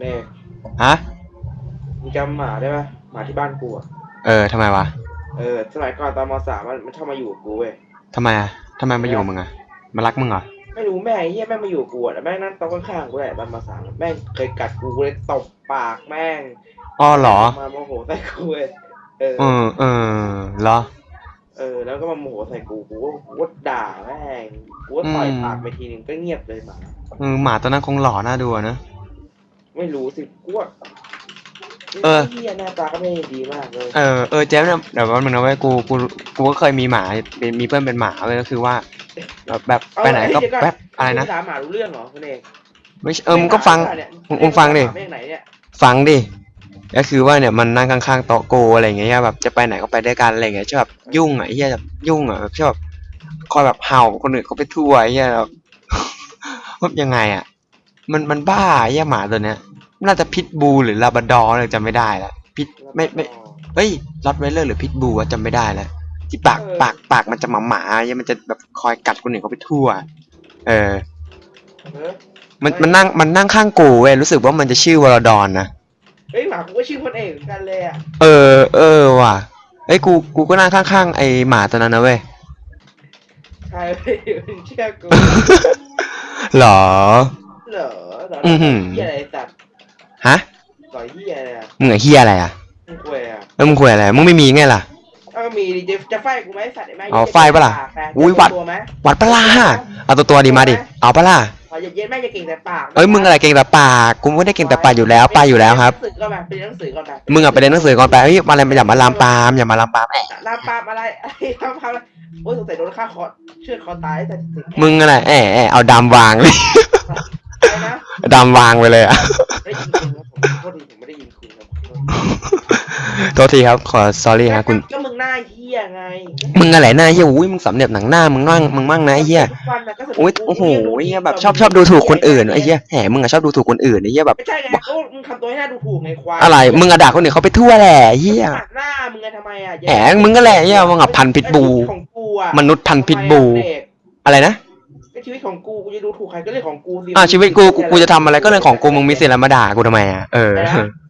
เน่ฮะ มึงจำหมาได้ปะหมาที่บ้านกูอะเออทำไมวะเออสมัยก่อนตอนมสามมันมันชอบมาอยู่กับกูเว้ยทำไมอะทำไมมาอยู่กับมึงอะมารักมึงเหรอ ไม่รู้แม่งไอ้เหี้ยแม่งมาอยู่กับกูอะแล้วแม่งนั่งโต๊ะข้างๆกูแหละตอนมสามแม่งเคยกัดกูกูเลยตบปากแม่งอ้อเหรอ มาโมโหใส่กูเว้ยเออ เออเออเหรอ เออแล้วก็มาโมโหใส่กูกูก็กูก็ด่าแม่งกูก็ต่อยอืม ปากไปทีนึงก็เงียบเลยหมา เออหมาตัวนั้นคงหล่อน่าดูอะนะ ไม่รู้สิกูว่าเออเหี้ยหน้าตาก็ไม่ได้ดีมากเลยเออเออเจ๊เนี่ยเดี๋ยวแป๊บนึงนะเว้ยกูกูกูก็เคยมีหมาเป็นมีเพื่อนเป็นหมาเว้ยก็คือว่าแบบแบบเอาไปไหนก็เดี๋ยวอนแป๊บอะไรนะมึงถามหมารู้เรื่องเหรอคุณเอกไม่ใช่เออมึงก็ฟัง เนี่ยมึงมึงฟังดิหมาเรื่องไหนเนี่ยฟังดิก็คือว่าเนี่ยมันนั่งข้างๆโต๊ะกูอะไรอย่างเงี้ยแบบจะไปไหนก็ไปด้วยกันอะไรอย่างเงี้ยชอบแบบยุ่งอะไอ้เหี้ยแบบยุ่งอะแบบชอบคอยแบบเห่าคนอื่นเขาไปทั่วไอ้เหี้ยแบบ ว่ายังไงอะ มันมันบ้าไอ้เหี้ยหมาตัวเนี้ย น่าจะพิทบูหรือลาบราดอร์เลยจำไม่ได้ละพิทไม่ไม่เฮ้ยรอดไวเลอร์หรือพิทบูอะจำไม่ได้แล้วที่ปากปากปากมันจะหมาหมาๆไอ้เหี้ยมันจะแบบคอยกัดคนอื่นเขาไปทั่วเออเออ มันมันนั่งมันนั่งข้างกูเว้ยรู้สึกว่ามันจะชื่อวรดอนนะเฮ้ยหมากูก็ชื่อคนเอกเหมือนกันเลยอะเออ เออว่ะเอ้ยกูกูก็นั่งข้างๆไอหมาตัวนั้นนะเว้ยใช่เว้ยมึงเชื่อกูหรอ เหรอเหรออื้อหือ เหี้ยอะไรสัตว์ ฮะต่อยเหี้ยอะไรอะมึงไอ้เฮียอะไรอะมึงคุยอะแล้วมึงคุยอะไรมึงไม่มีไงล่ะถ้ามีดิจะจะไฟกูไหมสัตว์ไอ้แม่งเอาไฟปะล่ะแต่อุ๊ยวัด ตัวไหม วัดปะล่ะเอาตัวตัวดีมาดิเอาปะล่ะพออย่าเย็นแม่งจะเก่งแต่ปากเอ้ยมึงอะไรเก่งแต่ปากกูไม่ได้เก่งแต่ปากอยู่แล้วปากอยู่แล้วครับไปเยนหนังสือก่อนไปเรียนหนังสือก่อนไปมึงอะไปเรียนหนังสือก่อนไปเฮ้ยมาอะไรมาอย่ามาลามปามอย่ามาลามปามแอะลามปามอะไรไอ้ลามปามอะไรโอ้ยสงสัยโดนฆ่าคอเชือดคอตายแต่ถึงมึงอะไรแอะแอะเอาดำวางเลยอะไร นะดำวางไปเลยอะไม่ได้ยินคุณครับผมโทษทีผมไม่ได้ยินคุณครับโทษทีครับ ขอ sorry ฮะคุณ ก็มึงหน้าเหี้ยไงมึงอะไรหน้าเฮียอุ้ยมึงสำเนียบหนังหน้ามึงมั่งมึงมั่งนะไอ้เฮียทุกวันน่ะก็สนุกโอ้ยโอ้โหเฮียแบบชอบชอบดูถูกคนอื่นไอ้เฮียแหมมึงอะชอบดูถูกคนอื่นไอ้เฮียแบบ ไม่ใช่ไงก็มึงทำตัวให้หน้าดูถูกไงควายอะไร มึงอะด่าคนอื่นเขาไปทั่วแหละเฮียตัดหน้ามึงไงทำไมอะแหมมึงก็แหละเหี้ยมึงอะพันธุ์พิษบู ของกูอะมนุษย์พันธุ์พิษบู ทำไมอะเด็กอะไรนะ ก็ชีวิตของกูกูจะดูถูกใครก็เรื่องของกูสิอ่าชีวิตกูกูกูจะทำอะไรก็เรื่องของกูมึงมีสิทธิ์อะไรมาด่ากูทำไมอะเออ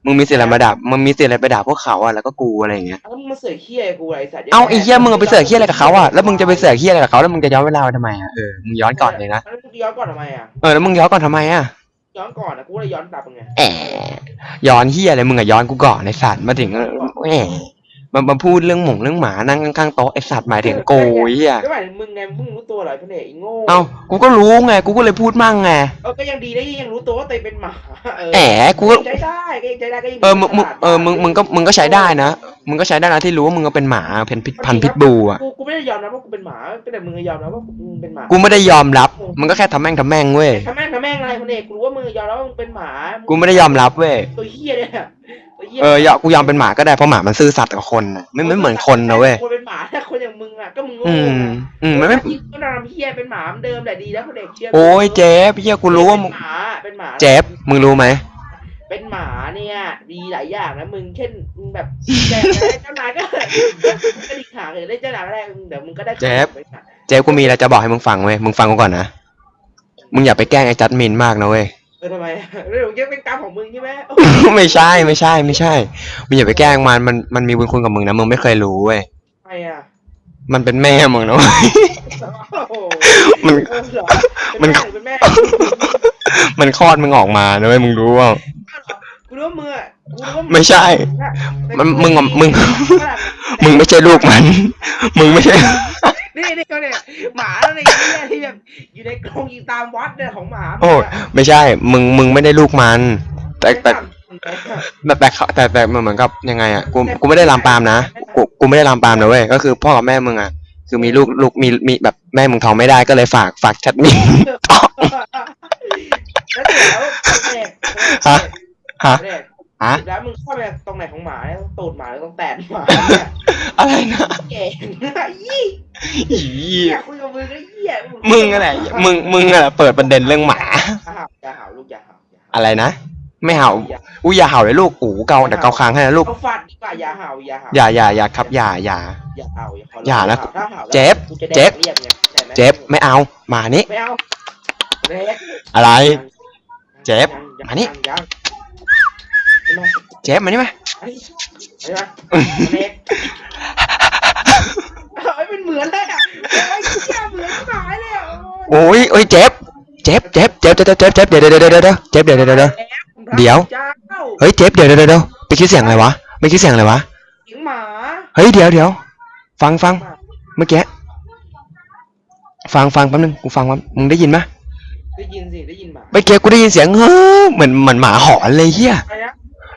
มึงมีสิทธิ์อะไรมาด่ามึงมีสิทธิ์อะไรไปด่าพวกเขาอะแล้วก็กูอะไรอย่างเงี้ยแล้วมึงมาเสือกเหี้ยกูอะไรสัตว์เอาไอ้เหี้ยมึงเอาไปเสือกเหี้ยอะไรกับเขาอะแล้วมึงจะไปเสือกเหี้ยอะไรกับเขาแล้วมึงจะย้อนเวลาไปทำไมอะเออมึงย้อนก่อนเลยนะแล้วมึงย้อนก่อนทำไมอะเออแล้วมึงย้อนก่อนทำไมอะย้อนก่อนนะกูเลยย้อนกลับมึงไงแอะย้อนเหี้ยอะไรมึงอะย้อนกูก่อนไอ้สัตว์มาถึงเออแหม มันมาพูดเรื่องหมงเรื่องหมานั่งข้างๆโต๊ะไอ้สัตว์หมายถึงกูไอ้เหี้ยก็หมายถึงมึงไงมึงรู้ตัวเหรอไอ้พระเนกไอ้โง่เอ้ากูก็รู้ไงกูก็เลยพูดมั่งไงเออก็ยังดีได้ยังรู้ตัวว่าตัวเองเป็นหมาเออแอะกูก็ใช้ได้ก็ยังใช้ได้ก็ยังเออมึงมึงเออมึงมึงก็มึงก็ใช้ได้นะ มึงก็ใช้ได้นะที่รู้ว่ามึงก็เป็นหมาเป็นพิษพันธุ์พิษบูอะ กูกูไม่ได้ยอมรับว่ากูเป็นหมาแต่มึงยอมรับว่ามึงเป็นหมากูไม่ได้ยอมรับ มึงก็แค่ทำแม่งทำแม่งเว้ย ทำแม่งทำแม่งอะไรพระเนกกูรู้ว่ามึงยอมรับว่ามึงเป็นหมากูไม่ได้ยอมรับเว้ย ตัวเหี้ยเนี่ยตัวเหี้ยเออ ยอมกูยอมเป็นหมาก็ได้เพราะหมามันซื่อสัตย์กับคนน่ะไม่ไม่เหมือนคนนะเว้ย คนเป็นหมาถ้าคนอย่างมึงอะก็มึงโง่อืมอะอืมมันไม่ ก็นำเหี้ยเป็นหมาเหมือนเดิมแหละดีแล้วพระเนกเชื่อโอ้ยเจ๊พี่เหี้ยกูรู้ว่ามึงเป็นหมาเป็นหมาเจ๊บมึงรู้ไหม เป็นหมาเนี่ย ดีหลายอย่างนะมึงเช่นมึงแบบแต่เจ้านายก็ก็ดีขาเลยได้เจ้านายแรกเดี๋ยวมึงก็ได้เจ๊บเจ๊บกูมีอะไรจะบอกให้มึงฟังเว้ย มึงฟังกูก่อนนะ มึงอย่าไปแกล้งไอ้จัดมินมากนะเว้ย เออทำไมเรื่องยังเป็นกรรมของมึงใช่ไหมโอ้ไม่ใช่ไม่ใช่ไม่ใช่ มึงอย่าไปแกล้งมันมันมันมีบุญคุณกับมึงนะมึงไม่เคยรู้เว้ย ทำไมอะมันเป็นแม่มึงนะเว้ย โอ้โหมันเออเหรอมัน เป็นแม่มันคลอดมึงออกมานะเว้ยมึงรู้ว่า กูรู้ว่ามึงอะกูรู้ว่าไม่ใช่ มันมึงอะมึง มึงไม่ใช่ลูกมัน มึงไม่ใช่ นี่นี่เขาเนี่ยหมาแล้วเนี่ยที่แบบอยู่ในกรงอยู่ตามวัดเนี่ยของหมาโอ้ไม่ใช่ มึง มึงไม่ได้ลูกมัน แต่แต่ไม่ทำแต่แต่เขาแต่แต่มันเหมือนกับยังไงอะ กู กูไม่ได้ลามปามนะ กู กูไม่ได้ลามปามนะเว้ย ก็คือพ่อกับแม่มึงอะ คือมีลูก ลูก มี มีแบบแม่มึงท้องไม่ได้ก็เลยฝาก ฝากชัดมีแล้วเดี๋ยวเนี่ยฮะ ฮะเนี่ยฮะแล้วมึงเข้าไปตรงไหนของหมาเนี่ยต้องตูดหมาหรือต้องแตนหมาเนี่ยอะไรนะเก่งยี่อีอยากคุยกับมึงก็เหี้ยมึงอะไรมึงมึงอะไรเปิดประเด็นเรื่องหมาอย่าเห่าอย่าเห่าลูกอย่าเห่าอย่าเห่าอะไรนะ ไม่เห่าอุ้ยอย่าเห่าเลยลูกอูเกาแต่เกาคางให้นะลูกเอาฟันดีกว่าอย่าเห่าอย่าเห่าอย่าอย่าอย่าครับอย่าอย่าอย่าเห่าอย่าขร้งอย่านะถ้ห่าแล้วเจ็บกูจะแดกเจ็บเรียบไงข้าใจไหมเจ็บไม่เอามานี่ไม่เอาเล็กอะไร เจ็บยังมานี่ ยังยังใช่ไหมเจฟมานี่มาไอ้ใช่ไหมเล็กเอ้ยมันเหมือนเลยอะไอ้เหี้ยเหมือนหายเลยอะโอ้ยโอ้ยเจฟเจฟเจฟเจฟเจฟเจฟเจฟเดี๋ยวเดี๋ยวเดี๋ยวเดี๋ยวเดี๋ยวเจฟเดี๋ยวเดี๋ยวเดี๋ยวเดี๋ยวเจ้าเฮ้ยเจฟเดี๋ยวเดี๋ยวเดี๋ยวไปคิดเสียงอะไรวะไม่คิดเสียงอะไรวะเสียงหมาเฮ้ยเดี๋ยวเดี๋ยวฟังฟังเมื่อกี้ฟังฟังแป๊บนึงกูฟังว่ามึงได้ยินไหมได้ยินสิได้ยินหมาเมื่อกี้กูได้ยินเสียงเฮ้อเหมือนเหมือนหมาหอนเลยเฮียอะ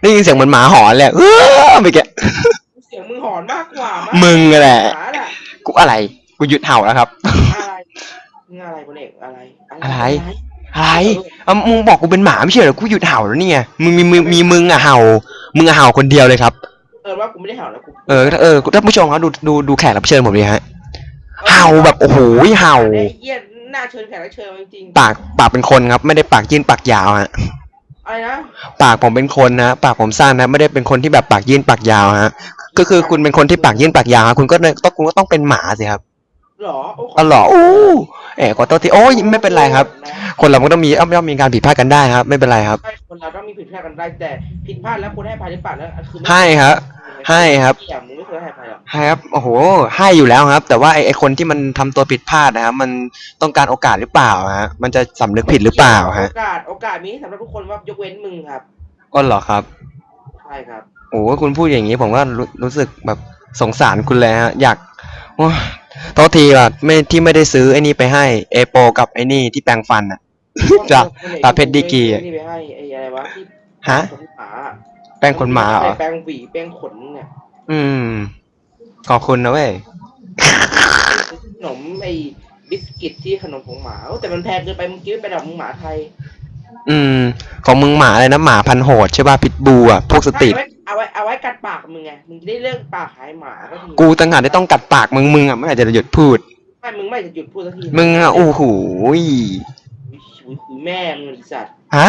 ไรนะได้ยินเสียงเหมือนหมาหอนเลยเออเมื่อกี้เสียงมึงหอนมากกว่ามั้มึงแหละ หมาน่ะกูอะไร กูหยุดเห่าแล้วครับ อะไรมึงอะไรคนเอกอะไรอะไร อะไรเอ้ามึงบอกกูเป็นหมาไม่ใช่เหรอ กูหยุดเห่าแล้วนี่ไงมึงมีมึงมีมึงอะเห่า มึงอะเห่าคนเดียวเลยครับ เออว่ากูไม่ได้เห่าแล้วกูเออ เออท่านผู้ชมครับดูดูดูแขกรับเชิญผมดิฮะ เห่าแบบโอ้โหเห่า ไอ้เหี้ยหน้าเชิญแขกรับเชิญจริงปากปากเป็นคนครับ ไม่ได้ปากยื่นปากยาวฮะๆ อะไรนะปากผมเป็นคนนะปากผมสั้นนะไม่ได้เป็นคนที่แบบปากยื่นปากยาวฮะก็คือคุณเป็นคนที่ปากยื่นปากยาวฮะคุณก็เลยต้องคุณก็ต้องเป็นหมาสิครับ หรอโอ้อ๋อเหรอโอ้เอ๋ขอโทษทีโอ้ยไม่เป็นไรครับ คนเราก็ต้องมีย่อมย่อมมีการผิดพลาดกันได้ครับ ไม่เป็นไรครับ ใช่คนเราต้องมีผิดพลาดกันได้แต่ผิดพลาดแล้วคุณให้อภัยหรือเปล่าแล้วคือไม่ให้ครับ ให้ครับเหี้ยมึงไม่เคยให้อภัยหรอกให้ครับโอ้โหให้อยู่แล้วครับ แต่ว่าไอไอคนที่มันทำตัวผิดพลาดนะครับ มันต้องการโอกาสหรือเปล่าฮะมันจะสำนึกผิดหรือเปล่าฮะโอกาสโอกาสมีให้สำหรับทุกคนว่ายกเว้นมึงครับอ๋อเหรอครับ ใช่ครับ โอ้คุณพูดอย่างนี้ผมก็รู้รู้สึกแบบสงสารคุณเลยฮะ อยากโอ้ย โทษทีว่ะไม่ที่ไม่ได้ซื้อไอ้นี่ไปให้เอโปกับไอ้นี่ที่แปรงฟันอะจ้ะตาเพชรดีกรีอะ นี่ไปให้ไอ้อะไรวะที่ฮะ ขนหมาแปรงขนหมาเหรอแปรงหวีแปรงขนเนี่ยอืม ขอบคุณนะเว้ย ขนมไอ้บิสกิตที่ขนมของหมาโอ้แต่มันแพงเกินไปมึงคิดว่าเป็นแบบมึงหมาไทยอืม ของมึงหมาอะไรนะหมาพันธุ์โหดใช่ป่ะพิทบูอะ พวกสตรีทเอาไว้เอาไว้เอาไว้กัด ปากมึงไง มึงจะได้เลิกปากหายหมาก็ทีกูต่างหากที่ต้องกัดปากมึงมึงอะไม่อาจจะหยุดพูด ไม่มึงไม่จะหยุดพูดสักทีมึงอะโอ้โหยอุ๊ยคุยแม่มึงไอ้สัตว์ฮะ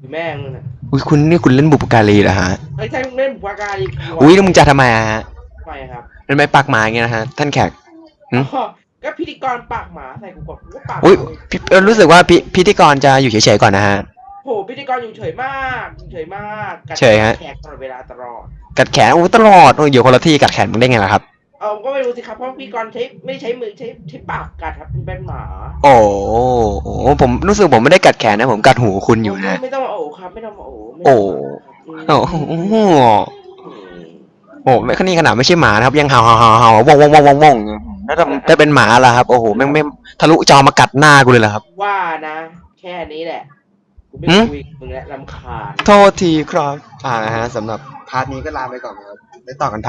คุยแม่มึงน่ะอุ้ยคุณนี่คุณเล่นบุปการีเหรอฮะเฮ้ยใช่มึงเล่นบุพการีอุ้ยแล้วมึงจะทำไมอะฮะทำไมครับเป็นไม้ปากหมาอย่างเงี้ยนะฮะท่านแขกหืมอ๋อก็พิธีกรปากหมาใส่กูก่อนกูก็ปากหมาอุ้ยพี่เออรู้สึกว่าพิพิธีกรจะอยู่เฉยๆก่อนนะฮะโหพิธีกรอยู่เฉยมากอยู่เฉยมากกัดเฉยฮะ แขกตลอดเวลาตลอด กัดแขนโอ้ตลอดโอ้ยอยู่คนละที่กัดแขนมึงได้ไงล่ะครับ เออก็ไม่รู้สิครับเพราะพิธีกรใช้ไม่ได้ใช้มือใช้ใช้ปากกัดครับมันเป็นหมาโอ้โหผมรู้สึกผมไม่ได้กัดแขนนะ ผมกัดหูคุณอยู่นะ ไม่ต้องมาโอ้ครับ ไม่ต้องมาโอ้ไม่โอ้ต้องมาโอ้ครับโหอืมโอ้ไม่นี่ขนาดไม่ใช่หมานะครับ ยังเห่าเห่าเห่าเห่าว่องว่องว่องว่องว่องถ้าถ้าเป็นหมาล่ะครับ โอ้โหแม่งไม่ทะลุจอมากัดหน้ากูเลยเหรอครับ ว่านะ แค่นี้แหละกู ไม่หืม คุยกับมึงแล้วลำคาญ โทษทีครับ อ่านะฮะสำหรับพาร์ทนี้ก็ลาไปก่อนครับไว้ต่อกัน